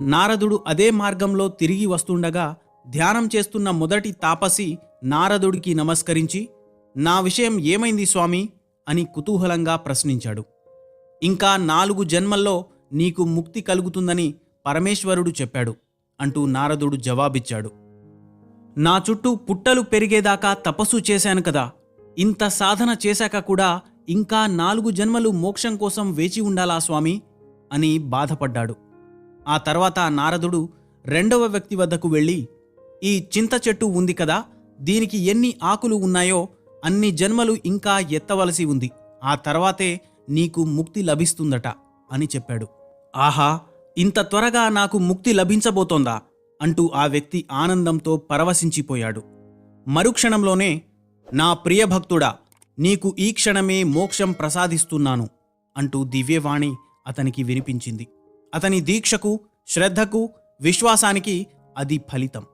నారదుడు అదే మార్గంలో తిరిగి వస్తుండగా ధ్యానం చేస్తున్న మొదటి తాపసి నారదుడికి నమస్కరించి నా విషయం ఏమైంది స్వామి? అని కుతూహలంగా ప్రశ్నించాడు. ఇంకా నాలుగు జన్మల్లో నీకు ముక్తి కలుగుతుందని పరమేశ్వరుడు చెప్పాడు అంటూ నారదుడు జవాబిచ్చాడు. నా చుట్టూ పుట్టలు పెరిగేదాకా తపస్సు చేశాను కదా ఇంత సాధన చేశాక కూడా ఇంకా నాలుగు జన్మలు మోక్షం కోసం వేచి ఉండాలా స్వామి? అని బాధపడ్డాడు. ఆ తర్వాత నారదుడు రెండవ వ్యక్తి వద్దకు వెళ్ళి ఈ చింత చెట్టు ఉంది కదా దీనికి ఎన్ని ఆకులు ఉన్నాయో అన్ని జన్మలు ఇంకా ఎత్తవలసి ఉంది. ఆ తర్వాతే నీకు ముక్తి లభిస్తుందట అని చెప్పాడు. ఆహా ఇంత త్వరగా నాకు ముక్తి లభించబోతోందా? అంటూ ఆ వ్యక్తి ఆనందంతో పరవశించిపోయాడు. మరుక్షణంలోనే నా ప్రియభక్తుడా నీకు ఈ క్షణమే మోక్షం ప్రసాదిస్తున్నాను అంటూ దివ్యవాణి అతనికి వినిపించింది. అతని దీక్షకు శ్రద్ధకు విశ్వాసానికి అది ఫలితం.